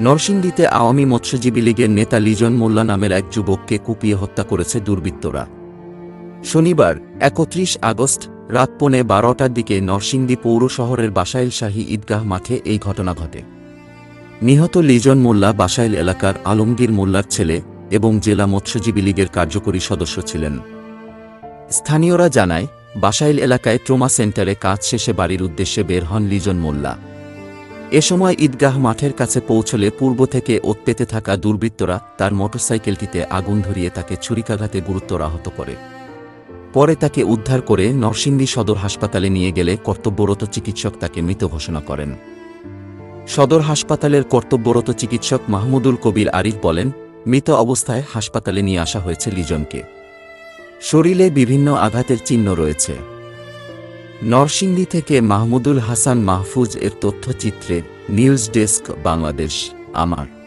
নরসিংদীতে আওয়ামী মৎস্যজীবী লীগের নেতা লিজন মোল্লা নামের এক যুবককে কুপিয়ে হত্যা করেছে দুর্বৃত্তরা। শনিবার, একত্রিশ আগস্ট, রাত পৌনে বারোটার দিকে নরসিংদী পৌর শহরের বাসাইল শাহী ঈদগাহ মাঠে এই ঘটনা ঘটে। নিহত লিজন মোল্লা বাসাইল এলাকার আলমগীর মোল্লার ছেলে এবং জেলা মৎস্যজীবী লীগের কার্যকরী সদস্য ছিলেন। স্থানীয়রা জানায়, বাসাইল এলাকায় ট্রোমা সেন্টারে কাজ শেষে বাড়ির উদ্দেশ্যে বের হন লিজন মোল্লা। এ সময় ঈদগাহ মাঠের কাছে পৌঁছলে পূর্ব থেকে ওত পেতে থাকা দুর্বৃত্তরা তার মোটরসাইকেলটিতে আগুন ধরিয়ে তাকে ছুরিকাঘাতে গুরুতর আহত করে। পরে তাকে উদ্ধার করে নরসিংদী সদর হাসপাতালে নিয়ে গেলে কর্তব্যরত চিকিৎসক তাকে মৃত ঘোষণা করেন। সদর হাসপাতালের কর্তব্যরত চিকিৎসক মাহমুদুল কবির আরিফ বলেন, মৃত অবস্থায় হাসপাতালে নিয়ে আসা হয়েছে লিজনকে। শরীরে বিভিন্ন আঘাতের চিহ্ন রয়েছে। নরসিংদী থেকে মাহমুদুল হাসান মাহফুজ এর তথ্যচিত্রে নিউজ ডেস্ক বাংলাদেশ আমার।